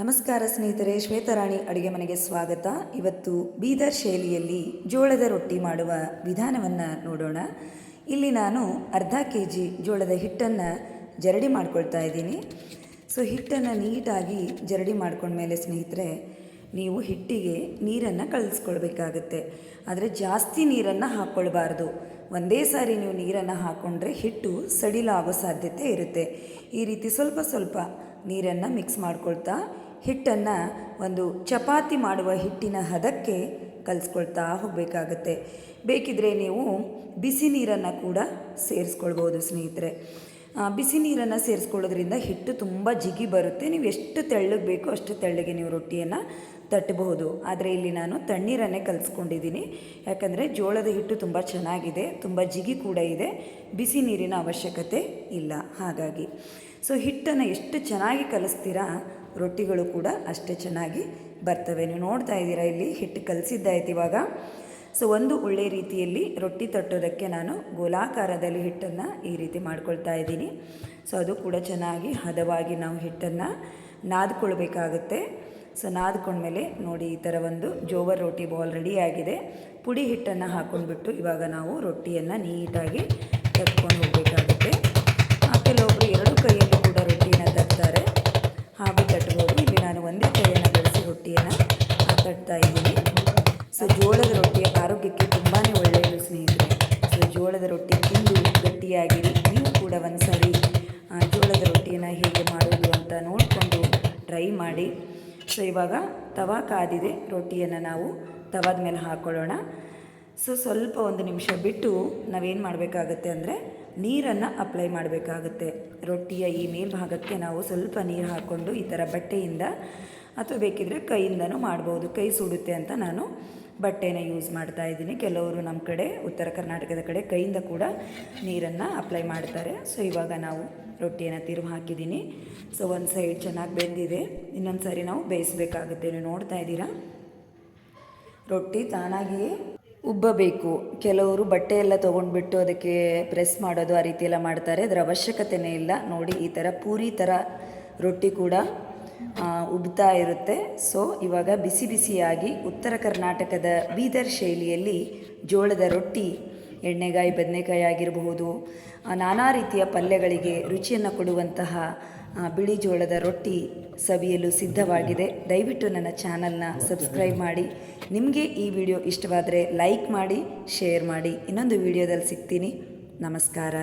ನಮಸ್ಕಾರ ಸ್ನೇಹಿತರೆ, ಶ್ವೇತರಾಣಿ ಅಡುಗೆ ಮನೆಗೆ ಸ್ವಾಗತ. ಇವತ್ತು ಬೀದರ್ ಶೈಲಿಯಲ್ಲಿ ಜೋಳದ ರೊಟ್ಟಿ ಮಾಡುವ ವಿಧಾನವನ್ನು ನೋಡೋಣ. ಇಲ್ಲಿ ನಾನು ಅರ್ಧ ಕೆ ಜಿ ಜೋಳದ ಹಿಟ್ಟನ್ನು ಜರಡಿ ಮಾಡ್ಕೊಳ್ತಾ ಇದ್ದೀನಿ. ಸೊ ಹಿಟ್ಟನ್ನು ನೀಟಾಗಿ ಜರಡಿ ಮಾಡ್ಕೊಂಡ್ಮೇಲೆ ಸ್ನೇಹಿತರೆ ನೀವು ಹಿಟ್ಟಿಗೆ ನೀರನ್ನು ಕಳಿಸ್ಕೊಳ್ಬೇಕಾಗತ್ತೆ. ಆದರೆ ಜಾಸ್ತಿ ನೀರನ್ನು ಹಾಕ್ಕೊಳ್ಬಾರ್ದು ಒಂದೇ ಸಾರಿ ನೀವು ನೀರನ್ನು ಹಾಕ್ಕೊಂಡ್ರೆ ಹಿಟ್ಟು ಸಡಿಲ ಆಗೋ ಸಾಧ್ಯತೆ ಇರುತ್ತೆ. ಈ ರೀತಿ ಸ್ವಲ್ಪ ಸ್ವಲ್ಪ ನೀರನ್ನು ಮಿಕ್ಸ್ ಮಾಡ್ಕೊಳ್ತಾ ಹಿಟ್ಟನ್ನು ಒಂದು ಚಪಾತಿ ಮಾಡುವ ಹಿಟ್ಟಿನ ಹದಕ್ಕೆ ಕಲಿಸ್ಕೊಳ್ತಾ ಹೋಗಬೇಕಾಗತ್ತೆ. ಬೇಕಿದ್ರೆ ನೀವು ಬಿಸಿ ನೀರನ್ನು ಕೂಡ ಸೇರಿಸ್ಕೊಳ್ಬೋದು ಸ್ನೇಹಿತರೆ. ಬಿಸಿ ನೀರನ್ನು ಸೇರಿಸ್ಕೊಳ್ಳೋದ್ರಿಂದ ಹಿಟ್ಟು ತುಂಬ ಜಿಗಿ ಬರುತ್ತೆ. ನೀವು ಎಷ್ಟು ತೆಳ್ಳಗೆ ಬೇಕೋ ಅಷ್ಟು ತೆಳ್ಳಗೆ ನೀವು ರೊಟ್ಟಿಯನ್ನು ತಟ್ಟಬಹುದು. ಆದರೆ ಇಲ್ಲಿ ನಾನು ತಣ್ಣೀರನ್ನೇ ಕಲಿಸ್ಕೊಂಡಿದ್ದೀನಿ. ಯಾಕಂದರೆ ಜೋಳದ ಹಿಟ್ಟು ತುಂಬ ಚೆನ್ನಾಗಿದೆ, ತುಂಬ ಜಿಗಿ ಕೂಡ ಇದೆ, ಬಿಸಿ ನೀರಿನ ಅವಶ್ಯಕತೆ ಇಲ್ಲ. ಹಾಗಾಗಿ ಸೊ ಹಿಟ್ಟನ್ನು ಎಷ್ಟು ಚೆನ್ನಾಗಿ ಕಲಿಸ್ತೀರಾ, ರೊಟ್ಟಿಗಳು ಕೂಡ ಅಷ್ಟೇ ಚೆನ್ನಾಗಿ ಬರ್ತವೆ. ನೀವು ನೋಡ್ತಾ ಇದ್ದೀರಾ ಇಲ್ಲಿ ಹಿಟ್ಟು ಕಲಸಿದ್ದಾಯ್ತು ಇವಾಗ. ಸೊ ಒಂದು ಒಳ್ಳೆ ರೀತಿಯಲ್ಲಿ ರೊಟ್ಟಿ ತಟ್ಟೋದಕ್ಕೆ ನಾನು ಗೋಲಾಕಾರದಲ್ಲಿ ಹಿಟ್ಟನ್ನು ಈ ರೀತಿ ಮಾಡ್ಕೊಳ್ತಾ ಇದ್ದೀನಿ. ಸೊ ಅದು ಕೂಡ ಚೆನ್ನಾಗಿ ಹದವಾಗಿ ನಾವು ಹಿಟ್ಟನ್ನು ನಾದ್ಕೊಳ್ಬೇಕಾಗುತ್ತೆ. ಸೊ ನಾದ್ಕೊಂಡ್ಮೇಲೆ ನೋಡಿ ಈ ಥರ ಒಂದು ಜೋವರ್ ರೊಟ್ಟಿ ಬಾಲ್ ರೆಡಿಯಾಗಿದೆ ಪುಡಿ ಹಿಟ್ಟನ್ನು ಹಾಕ್ಕೊಂಡ್ಬಿಟ್ಟು ಇವಾಗ ನಾವು ರೊಟ್ಟಿಯನ್ನು ನೀಟಾಗಿ ತಟ್ಕೊಂಡು ಹೋಗಬೇಕಾಗುತ್ತೆ. ಕೆಲವೊಬ್ಬರು ಎರಡು ಕೈಯಲ್ಲಿ ಕೂಡ ರೊಟ್ಟಿಯನ್ನು ತಟ್ತಾರೆ. ಹಾಗೂ ತಟ್ಬೋದು. ಇಲ್ಲಿ ನಾನು ಒಂದೇ ಕೈಯನ್ನು ಬಳಸಿ ರೊಟ್ಟಿಯನ್ನು ತಟ್ತಾ ಇದ್ದೀನಿ. ಸೊ, ಜೋಳದ ರೊಟ್ಟಿ ಆರೋಗ್ಯಕ್ಕೆ ತುಂಬಾ ಒಳ್ಳೆಯದು ಸ್ನೇಹಿತರೆ. ಸೊ, ಜೋಳದ ರೊಟ್ಟಿ ತಿಂದು ಗಟ್ಟಿಯಾಗಿರಿ. ನೀವು ಕೂಡ ಒಂದು ಸಾರಿ ಜೋಳದ ರೊಟ್ಟಿಯನ್ನು ಹೇಗೆ ಮಾಡೋದು ಅಂತ ನೋಡಿಕೊಂಡು ಟ್ರೈ ಮಾಡಿ. ಸೊ ಇವಾಗ ತವ ಕಾದಿದೆ ರೊಟ್ಟಿಯನ್ನು ನಾವು ತವಾದ ಮೇಲೆ ಹಾಕ್ಕೊಳ್ಳೋಣ ಸೊ ಸ್ವಲ್ಪ ಒಂದು ನಿಮಿಷ ಬಿಟ್ಟು ನಾವೇನು ಮಾಡಬೇಕಾಗತ್ತೆ ಅಂದರೆ ನೀರನ್ನು ಅಪ್ಲೈ ಮಾಡಬೇಕಾಗುತ್ತೆ. ರೊಟ್ಟಿಯ ಈ ಮೇಲ್ಭಾಗಕ್ಕೆ ನಾವು ಸ್ವಲ್ಪ ನೀರು ಹಾಕ್ಕೊಂಡು ಈ ಥರ ಬಟ್ಟೆಯಿಂದ ಅಥವಾ ಬೇಕಿದ್ರೆ ಕೈಯಿಂದನೂ ಮಾಡ್ಬೋದು, ಕೈ ಸುಡುತ್ತೆ ಅಂತ ನಾನು ಬಟ್ಟೆನ ಯೂಸ್ ಮಾಡ್ತಾ ಇದ್ದೀನಿ. ಕೆಲವರು ನಮ್ಮ ಕಡೆ, ಉತ್ತರ ಕರ್ನಾಟಕದ ಕಡೆ ಕೈಯಿಂದ ಕೂಡ ನೀರನ್ನು ಅಪ್ಲೈ ಮಾಡ್ತಾರೆ. ಸೊ ಇವಾಗ ನಾವು ರೊಟ್ಟಿಯನ್ನು ತಿರುವು ಹಾಕಿದ್ದೀನಿ. ಸೊ ಒಂದು ಸೈಡ್ ಚೆನ್ನಾಗಿ ಬೆಂದಿದೆ. ಇನ್ನೊಂದು ಸಾರಿ ನಾವು ಬೇಯಿಸಬೇಕಾಗುತ್ತೆ. ನೀವು ನೋಡ್ತಾ ಇದ್ದೀರಾ? ರೊಟ್ಟಿ ತಾನಾಗಿಯೇ ಉಬ್ಬಬೇಕು. ಕೆಲವರು ಬಟ್ಟೆ ಎಲ್ಲ ತೊಗೊಂಡ್ಬಿಟ್ಟು ಅದಕ್ಕೆ ಪ್ರೆಸ್ ಮಾಡೋದು ಆ ರೀತಿ ಎಲ್ಲ ಮಾಡ್ತಾರೆ. ಅದರ ಅವಶ್ಯಕತೆಯೇ ಇಲ್ಲ. ನೋಡಿ, ಈ ಥರ ಪೂರಿ ಥರ ರೊಟ್ಟಿ ಕೂಡ ಉಬ್ತಾ ಇರುತ್ತೆ. ಸೊ ಇವಾಗ ಬಿಸಿ ಬಿಸಿಯಾಗಿ ಉತ್ತರ ಕರ್ನಾಟಕದ ಬೀದರ್ ಶೈಲಿಯಲ್ಲಿ ಜೋಳದ ರೊಟ್ಟಿ, ಎಣ್ಣೆಗಾಯಿ, ಬದನೆಕಾಯಿ ಆಗಿರಬಹುದು. ನಾನಾ ರೀತಿಯ ಪಲ್ಯಗಳಿಗೆ ರುಚಿಯನ್ನು ಕೊಡುವಂತಹ ಬಿಳಿ ಜೋಳದ ರೊಟ್ಟಿ ಸವಿಯಲು ಸಿದ್ಧವಾಗಿದೆ. ದಯವಿಟ್ಟು ನನ್ನ ಚಾನಲ್ನ ಸಬ್ಸ್ಕ್ರೈಬ್ ಮಾಡಿ. ನಿಮಗೆ ಈ ವಿಡಿಯೋ ಇಷ್ಟವಾದರೆ ಲೈಕ್ ಮಾಡಿ, ಶೇರ್ ಮಾಡಿ. ಇನ್ನೊಂದು ವಿಡಿಯೋದಲ್ಲಿ ಸಿಗ್ತೀನಿ. ನಮಸ್ಕಾರ.